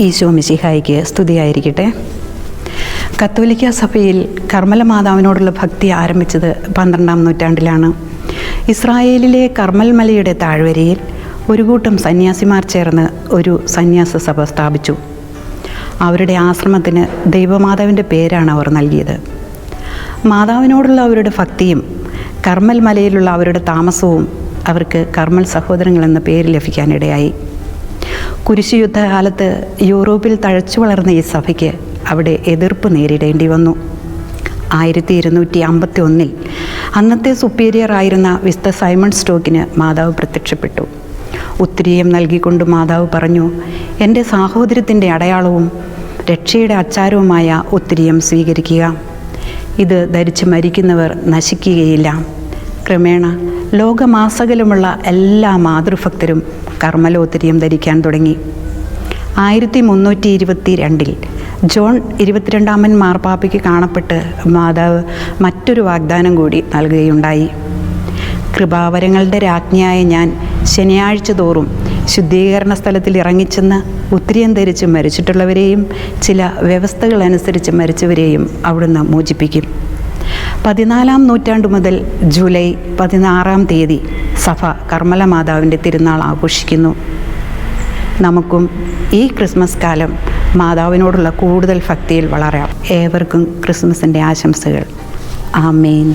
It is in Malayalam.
ഈശോ മിശിഹായിക്ക് സ്തുതിയായിരിക്കട്ടെ. കത്തോലിക്ക സഭയിൽ കർമ്മല മാതാവിനോടുള്ള ഭക്തി ആരംഭിച്ചത് പന്ത്രണ്ടാം നൂറ്റാണ്ടിലാണ്. ഇസ്രായേലിലെ കർമ്മൽ മലയുടെ താഴ്വരയിൽ ഒരു കൂട്ടം സന്യാസിമാർ ചേർന്ന് ഒരു സന്യാസ സഭ സ്ഥാപിച്ചു. അവരുടെ ആശ്രമത്തിന് ദൈവമാതാവിന്റെ പേരാണ് അവർ നൽകിയത്. മാതാവിനോടുള്ള അവരുടെ ഭക്തിയും കർമ്മൽ മലയിലുള്ള അവരുടെ താമസവും അവർക്ക് കർമ്മൽ സഹോദരങ്ങൾ എന്ന പേര് ലഭിക്കാനിടയായി. കുരിശുയുദ്ധകാലത്ത് യൂറോപ്പിൽ തഴച്ചു വളർന്ന ഈ സഭയ്ക്ക് അവിടെ എതിർപ്പ് നേരിടേണ്ടി വന്നു. ആയിരത്തി ഇരുന്നൂറ്റി അമ്പത്തി ഒന്നിൽ അന്നത്തെ സുപ്പീരിയർ ആയിരുന്ന വിസ്ത സൈമൺ സ്റ്റോക്കിന് മാതാവ് പ്രത്യക്ഷപ്പെട്ടു. ഉത്തരീയം നൽകിക്കൊണ്ട് മാതാവ് പറഞ്ഞു എന്റെ സാഹോദര്യത്തിന്റെ അടയാളവും രക്ഷയുടെ അച്ചാരവുമായ ഉത്തരീയം സ്വീകരിക്കുക. ഇത് ധരിച്ച് മരിക്കുന്നവർ നശിക്കുകയില്ല. ക്രമേണ ലോകമാസകലുമുള്ള എല്ലാ മാതൃഭക്തരും കർമ്മലോത്തരിയം ധരിക്കാൻ തുടങ്ങി. ആയിരത്തി മുന്നൂറ്റി ഇരുപത്തി രണ്ടിൽ ജോൺ ഇരുപത്തിരണ്ടാമൻ മാർപ്പാപ്പയ്ക്ക് കാണപ്പെട്ട് മാതാവ് മറ്റൊരു വാഗ്ദാനം കൂടി നൽകുകയുണ്ടായി. കൃപാവരങ്ങളുടെ രാജ്ഞിയായ ഞാൻ ശനിയാഴ്ച തോറും ശുദ്ധീകരണ സ്ഥലത്തിൽ ഇറങ്ങിച്ചെന്ന് ഉത്തിരിയം ധരിച്ച് മരിച്ചിട്ടുള്ളവരെയും ചില വ്യവസ്ഥകൾ അനുസരിച്ച് മരിച്ചവരെയും അവിടുന്ന് മോചിപ്പിക്കും. പതിനാലാം നൂറ്റാണ്ട് മുതൽ ജൂലൈ പതിനാറാം തീയതി സഭ കർമ്മല മാതാവിന്റെ തിരുനാൾ ആഘോഷിക്കുന്നു. നമുക്കും ഈ ക്രിസ്മസ് കാലം മാതാവിനോടുള്ള കൂടുതൽ ഭക്തിയിൽ വളരാം. ഏവർക്കും ക്രിസ്മസിന്റെ ആശംസകൾ. ആമേൻ.